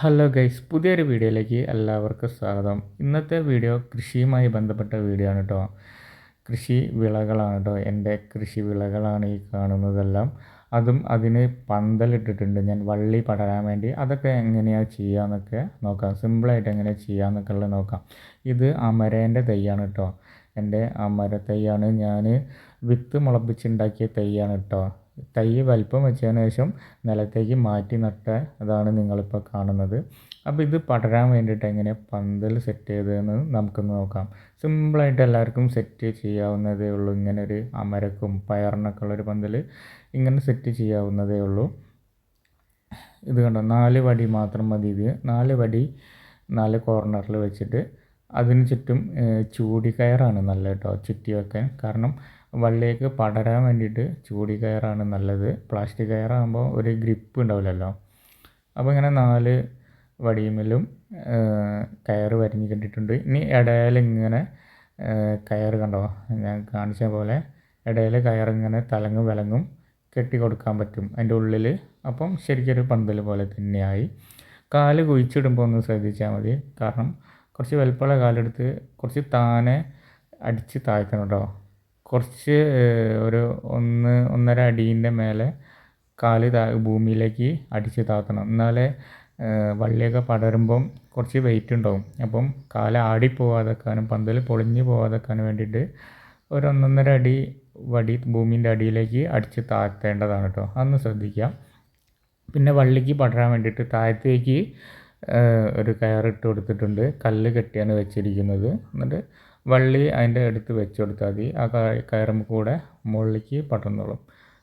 Hello guys പുതിയൊരു വീഡിയോയിലേക്ക് എല്ലാവർക്കും സ്വാഗതം. ഇന്നത്തെ വീഡിയോ കൃഷിയുമായി ബന്ധപ്പെട്ട വീഡിയോ ആണ് കേട്ടോ കൃഷി വിളകളാണ് കേട്ടോ എന്റെ കൃഷി വിളകളാണ് ഈ കാണുന്നതെല്ലാം. അതും അതിന് പന്തലിട്ടിട്ടുണ്ട്. ഞാൻ വള്ളി പടരാൻ വേണ്ടി. അതൊക്കെ എങ്ങനെയാണ് ചെയ്യാമെന്നൊക്കെ നോക്കാം. സിമ്പിളായിട്ട് എങ്ങനെ ചെയ്യാന്നൊക്കെ ഉള്ളത് നോക്കാം. ഇത് അമരേന്റെ തൈയാണ് കേട്ടോ എന്റെ അമര തൈയാണ് ഞാൻ വിത്ത് മുളപ്പിച്ചുണ്ടാക്കിയ തൈയാണ് കേട്ടോ തൈ വലിപ്പം വെച്ചതിന് ശേഷം നിലത്തേക്ക് മാറ്റി നട്ട അതാണ് നിങ്ങളിപ്പോൾ കാണുന്നത്. അപ്പോൾ ഇത് പടരാൻ വേണ്ടിയിട്ട് എങ്ങനെ പന്തൽ സെറ്റ് ചെയ്തതെന്ന് നമുക്കൊന്ന് നോക്കാം. സിമ്പിളായിട്ട് എല്ലാവർക്കും സെറ്റ് ചെയ്യാവുന്നതേ ഉള്ളൂ. ഇങ്ങനെ ഒരു അമരക്കും പയറിനൊക്കെ ഉള്ളൊരു പന്തൽ ഇങ്ങനെ സെറ്റ് ചെയ്യാവുന്നതേ ഉള്ളൂ. ഇത് കണ്ടോ? നാല് വടി മാത്രം മതി ഇത്. നാല് വടി നാല് കോർണറിൽ വെച്ചിട്ട് അതിന് ചുറ്റും ചൂടിക്കയറാണ് നല്ല കേട്ടോ ചുറ്റി വെക്കാൻ. കാരണം വള്ളിയൊക്കെ പടരാൻ വേണ്ടിയിട്ട് ചൂടി കയറാണ് നല്ലത്. പ്ലാസ്റ്റിക് കയറാകുമ്പോൾ ഒരു ഗ്രിപ്പ് ഉണ്ടാവില്ലല്ലോ. അപ്പോൾ ഇങ്ങനെ നാല് വടിയുമ്മലും കയറ് വരിഞ്ഞ് കെട്ടിയിട്ടുണ്ട് ഇനി ഇടയിൽ ഇങ്ങനെ കയറ് കണ്ടോ? ഞാൻ കാണിച്ച പോലെ ഇടയിൽ കയറിങ്ങനെ തലങ്ങും വിലങ്ങും കെട്ടി കൊടുക്കാൻ പറ്റും അതിന്റെ ഉള്ളിൽ അപ്പം ശരിക്കൊരു പന്തൽ പോലെ തന്നെയായി. കാൽ കുഴിച്ചിടുമ്പോൾ ഒന്ന് ശ്രദ്ധിച്ചാൽ മതി. കാരണം കുറച്ച് വലുപ്പമുള്ള കാലെടുത്ത് കുറച്ച് താനെ അടിച്ച് താഴ്ത്തണം കേട്ടോ. കുറച്ച് ഒരു ഒന്ന് ഒന്നര അടീന്റെ മേലെ കാൽ താ ഭൂമിയിലേക്ക് അടിച്ച് താത്തണം. എന്നാലേ വള്ളിയൊക്കെ പടരുമ്പം കുറച്ച് വെയിറ്റ് ഉണ്ടാവും. അപ്പം കാൽ ആടിപ്പോവാതെക്കാനും പന്തൽ പൊളിഞ്ഞ് പോവാതെക്കാനും വേണ്ടിയിട്ട് ഒരു ഒന്നൊന്നര അടി വടി ഭൂമിന്റെ അടിയിലേക്ക് അടിച്ച് താഴ്ത്തേണ്ടതാണ് കേട്ടോ അതൊന്ന് ശ്രദ്ധിക്കുക പിന്നെ വള്ളിക്ക് പടരാൻ വേണ്ടിയിട്ട് താഴത്തേക്ക് ഒരു കയറിട്ട് കൊടുത്തിട്ടുണ്ട്. കല്ല് കെട്ടിയാണ് വെച്ചിരിക്കുന്നത്. എന്നിട്ട് വള്ളി അതിന്റെ അടുത്ത് വെച്ച് കൊടുത്താൽ മതി. ആ കയറും കൂടെ മുകളിലേക്ക് പടർന്നോളും.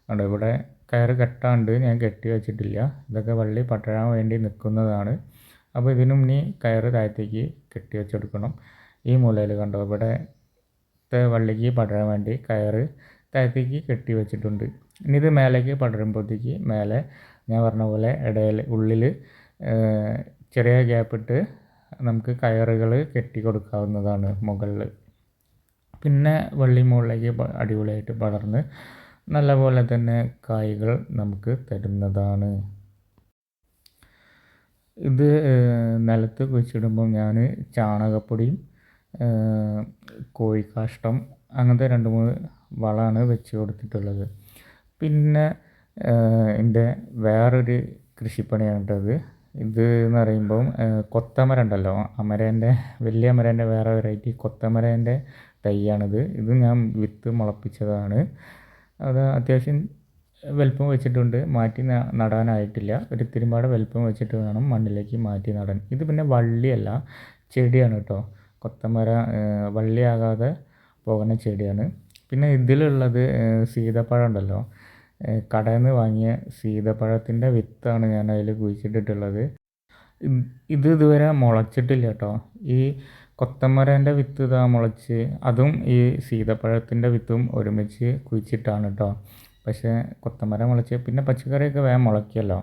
അതുകൊണ്ട് ഇവിടെ കയറ് കെട്ടാണ്ട് ഞാൻ കെട്ടി വെച്ചിട്ടില്ല. ഇതൊക്കെ വള്ളി പടരാൻ വേണ്ടി നിൽക്കുന്നതാണ്. അപ്പോൾ ഇതിനും ഇനി കയറ് താഴത്തേക്ക് കെട്ടി വെച്ചെടുക്കണം ഈ മൂലയിൽ കണ്ടോ ഇവിടെ വള്ളിക്ക് പടരാൻ വേണ്ടി കയറ് താഴത്തേക്ക് കെട്ടി വെച്ചിട്ടുണ്ട്. ഇനി ഇത് മേലേക്ക് പടരുമ്പോഴത്തേക്ക് മേലെ ഞാൻ പറഞ്ഞ പോലെ ഇടയിൽ ഉള്ളിൽ ചെറിയ ഗ്യാപ്പിട്ട് നമുക്ക് കയറുകൾ കെട്ടി കൊടുക്കാവുന്നതാണ് മുകളിൽ. പിന്നെ വെള്ളി മുകളിലേക്ക് അടിപൊളിയായിട്ട് പടർന്ന് നല്ലപോലെ തന്നെ കായ്കൾ നമുക്ക് തരുന്നതാണ്. ഇത് നിലത്ത് കുഴിച്ചിടുമ്പോൾ ഞാൻ ചാണകപ്പൊടിയും കോഴിക്കാഷ്ടം അങ്ങനത്തെ രണ്ട് മൂന്ന് വളമാണ് വെച്ച് കൊടുത്തിട്ടുള്ളത്. പിന്നെ എന്റെ വേറൊരു കൃഷിപ്പണിയാണ് കേട്ടത് ഇത് എന്ന് പറയുമ്പം കൊത്തമര ഉണ്ടല്ലോ. അമരേന്റെ വലിയ അമരേന്റെ വേറെ വെറൈറ്റി കൊത്തമരേന്റെ തൈയാണിത്. ഇത് ഞാൻ വിത്ത് മുളപ്പിച്ചതാണ്. അത് അത്യാവശ്യം വലിപ്പം വെച്ചിട്ടുണ്ട്. മാറ്റി നടാനായിട്ടില്ല. ഒരു തിരുമ്പാട് വലിപ്പം വെച്ചിട്ട് വേണം മണ്ണിലേക്ക് മാറ്റി നടാൻ. ഇത് പിന്നെ വള്ളിയല്ല ചെടിയാണ് കേട്ടോ. കൊത്തമര വള്ളിയാകാതെ പോകുന്ന ചെടിയാണ്. പിന്നെ ഇതിലുള്ളത് സീതപ്പഴം ഉണ്ടല്ലോ. കടയിൽ നിന്ന് വാങ്ങിയ സീതപ്പഴത്തിന്റെ വിത്താണ് ഞാൻ അതിൽ കുഴിച്ചിട്ടിട്ടുള്ളത് ഇത് ഇതുവരെ മുളച്ചിട്ടില്ല കേട്ടോ. ഈ കൊത്തമരേന്റെ വിത്ത് ഇതാ മുളച്ച് അതും ഈ സീതപ്പഴത്തിന്റെ വിത്തും ഒരുമിച്ച് കുഴിച്ചിട്ടാണ് കേട്ടോ. പക്ഷേ കൊത്തമരം മുളച്ച് പിന്നെ പച്ചക്കറിയൊക്കെ വേഗം മുളയ്ക്കുമല്ലോ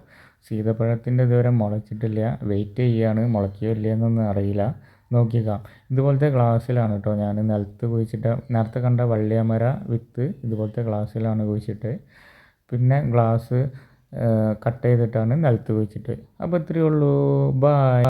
സീതപ്പഴത്തിന്റെ ഇതുവരെ മുളച്ചിട്ടില്ല. വെയിറ്റ് ചെയ്യുകയാണ് മുളയ്ക്കുകയോ ഇല്ലയെന്നൊന്നും അറിയില്ല. നോക്കിയേക്കാം. ഇതുപോലത്തെ ഗ്ലാസ്സിലാണ് കേട്ടോ ഞാൻ നിലത്ത് കുഴിച്ചിട്ട് നേരത്തെ കണ്ട വള്ളിയമര വിത്ത് ഇതുപോലത്തെ ഗ്ലാസ്സിലാണ് കുഴിച്ചിട്ട്. പിന്നെ ഗ്ലാസ് കട്ട് ചെയ്തിട്ടാണ് നിലത്ത് വെച്ചിട്ട്. അപ്പോൾ ഇത്രയേ ഉള്ളൂ. ബായ്